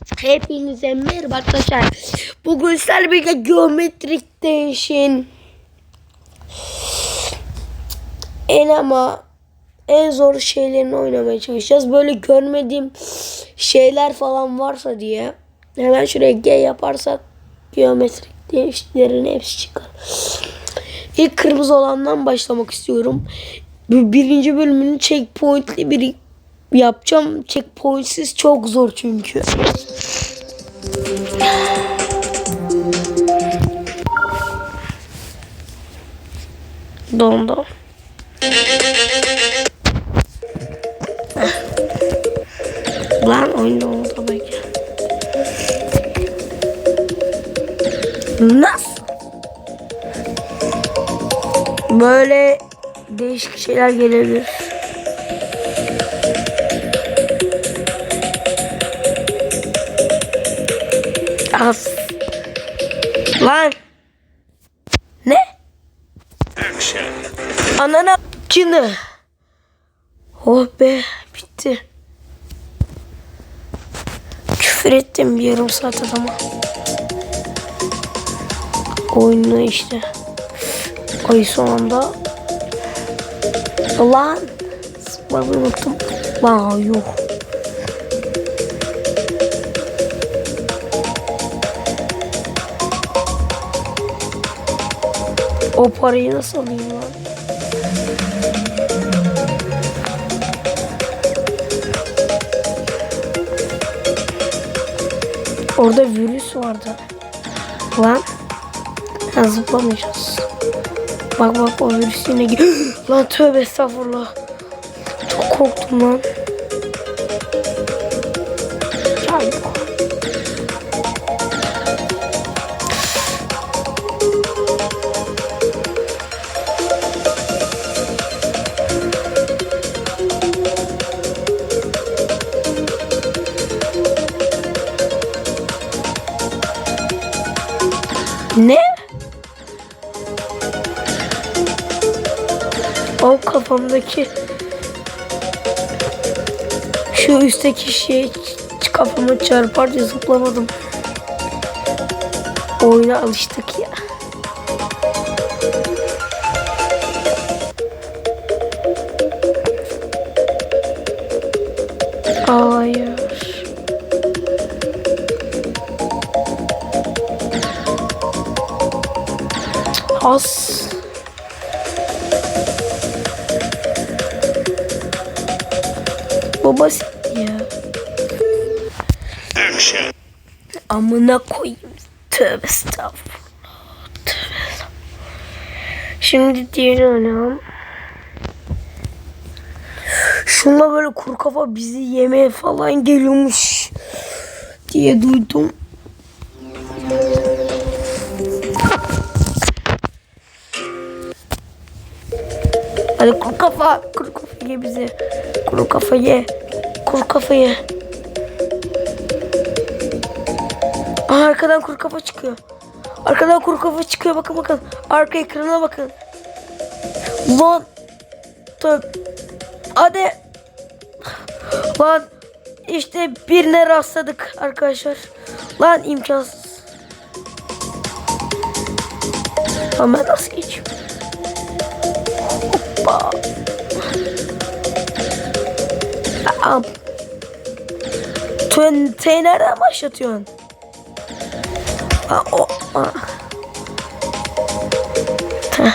Hepinize merhaba arkadaşlar. Bugün sizlerle birlikte geometrik değişin. En ama en zor şeylerini oynamaya çalışacağız. Böyle görmediğim şeyler falan varsa diye. Hemen şuraya G yaparsak geometrik değişlerin hepsi çıkar. İlk kırmızı olandan başlamak istiyorum. Birinci bölümünü checkpointli bir yapacağım. Checkpointsiz çok zor çünkü. Dondu. Lan oyunda oldu belki. Nasıl? Böyle değişik şeyler gelebilir. Az. Lan. Ne? Action. Anana cını. Oh be bitti. Küfür ettim bir yarım saat adama. Oyunu işte. Ay son anda. Lan. Zıplamayı unuttum. Lan yok. O parayı nasıl alayım lan? Orada virüs vardı. Lan. Ha, zıplamayacağız. Bak bak o virüs yine Lan tövbe estağfurullah. Çok korktum lan. Ne? O kafamdaki şu üstteki şey kafama çarpar diye zıplamadım. Oyuna alıştık ya. As. Bu ya. Action. Amına koyayım. Tövbe estağfurullah. Tövbe. Şimdi diğerini oynayalım. Şunla böyle kuru kafa bizi yemeye falan geliyormuş diye duydum. Hadi kuru kafa, kuru kafa ye bizi. Kuru kafa ye. Kuru kafa ye. Aa, arkadan kuru kafa çıkıyor. Arkadan kuru kafa çıkıyor. Bakın bakın. Arka ekrana bakın. Lan. Tö- Hadi. Lan. İşte birine rastladık arkadaşlar. Lan imkansız. Ben nasıl geçeyim? Hoppa. Aa. Tön, T nereden başlatıyorsun? Aa, o. Teh.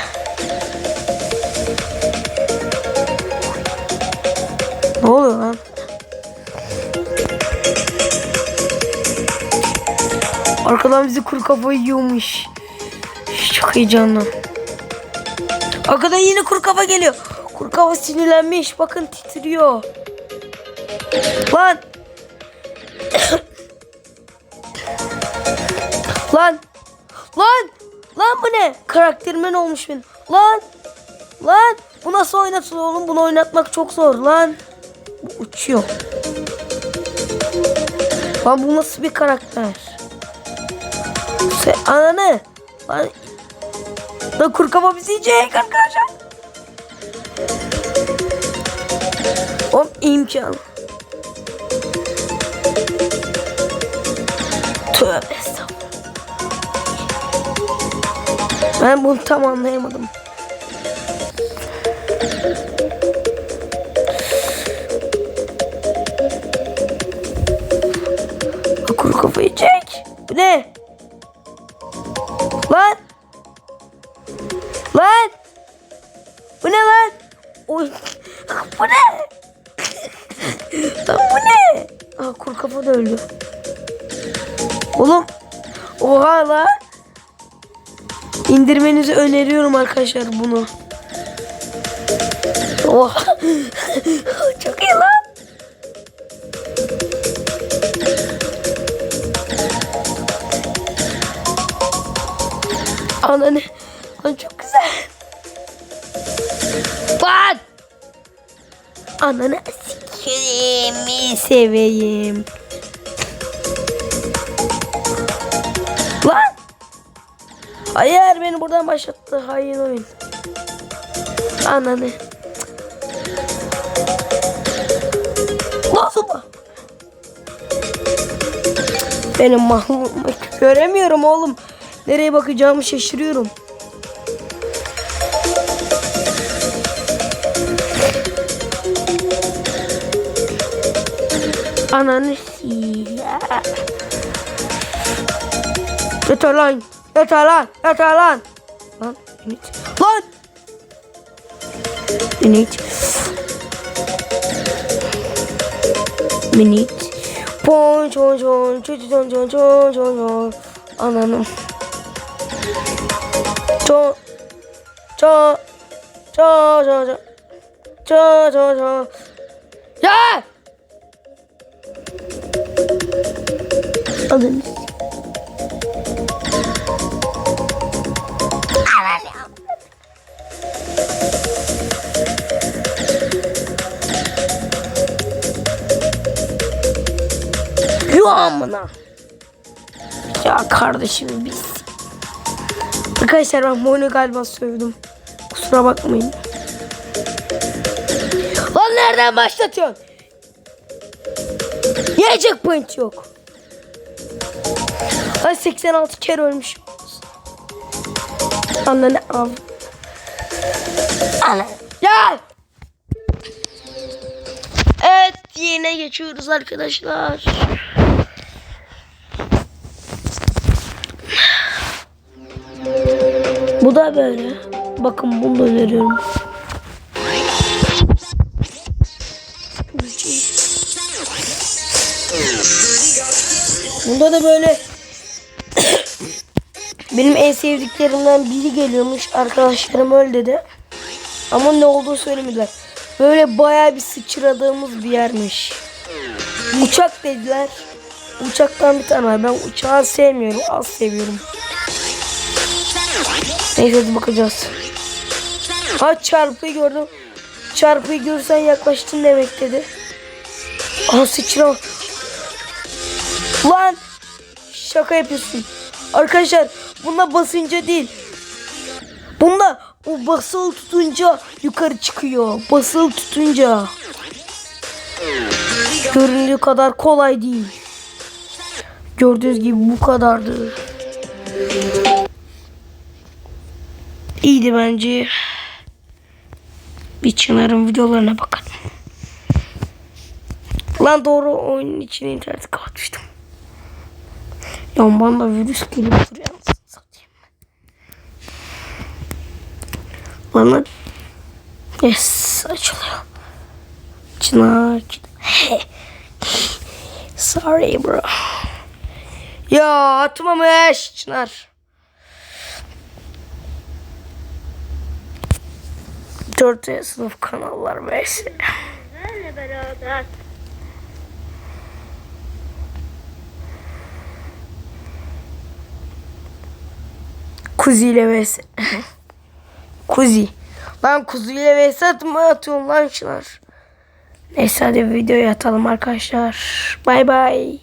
Ne oluyor lan? Arkadan bizi kuru kafa yiyormuş. Çok heyecanlı. Arkadan yine kuru kafa geliyor. Kuru kafa sinirlenmiş. Bakın titriyor. Lan. Lan. Lan. Lan bu ne? Karakterimin olmuş benim. Lan. Lan. Bu nasıl oynatılıyor oğlum? Bunu oynatmak çok zor lan. Bu uçuyor. Lan bu nasıl bir karakter? Sen ananı. Lan. Lan kuru kafa bizi yiyecek arkadaşlar. Hop imkan. Tövbe. Ben bunu tam anlayamadım. Kuru kafayı çek. Bu ne? Kafa da. Oğlum. Oha lan. İndirmenizi öneriyorum arkadaşlar bunu. Oha. Çok iyi lan. Ananı. Çok güzel. Lan. Ananı sikeyim seveyim. Lan. Hayır beni buradan başlattı. Hayır oyun. Ananı. Nasıl bu? Benim mahmut göremiyorum oğlum. Nereye bakacağımı şaşırıyorum. Ananı ya. Yeter lan. Yeter lan. Yeter lan. Lan. Ünit. Lan. Ünit. Minit. Pon çon çon çon çon çon çon çon çon. Ananım. Çon. Çon. Çon çon çon. Çon çon çon. Ya! Alın. Yo amına. Ya kardeşim biz. Arkadaşlar ben bu oyunu galiba sövdüm. Kusura bakmayın. Lan nereden başlatıyorsun? Niye checkpoint yok? Lan 86 kere ölmüş. Ananı al. Ananı. Ya! Evet yine geçiyoruz arkadaşlar. Bu da böyle. Bakın bunu da öneriyorum. Bunda da böyle benim en sevdiklerimden biri geliyormuş. Arkadaşlarım öyle dedi. Ama ne olduğunu söylemediler. Böyle bayağı bir sıçradığımız bir yermiş. Uçak dediler. Uçaktan bir tane var. Ben uçağı sevmiyorum. Az seviyorum. Neyse hadi bakacağız. Ha çarpıyı gördüm. Çarpıyı görsen yaklaştın demek dedi. Aha sıçra. Lan. Şaka yapıyorsun. Arkadaşlar bunda basınca değil. Bunda o basılı tutunca yukarı çıkıyor. Basılı tutunca. Göründüğü kadar kolay değil. Gördüğünüz gibi bu kadardı. İyiydi bence. Bir Çınar'ın videolarına bakın. Lan doğru oyunun için interneti kapatmıştım. Ya bana virüs gelip duruyor. Bana yes açılıyor. Çınar. Sorry bro. Ya atmamış Çınar. Dört sınıf kanallar vs. Benle beraber. Kuzi ile vs. Kuzi. Lan kuzu ile vs atma atıyorum lan Çınar. Neyse hadi videoyu atalım arkadaşlar. Bay bay.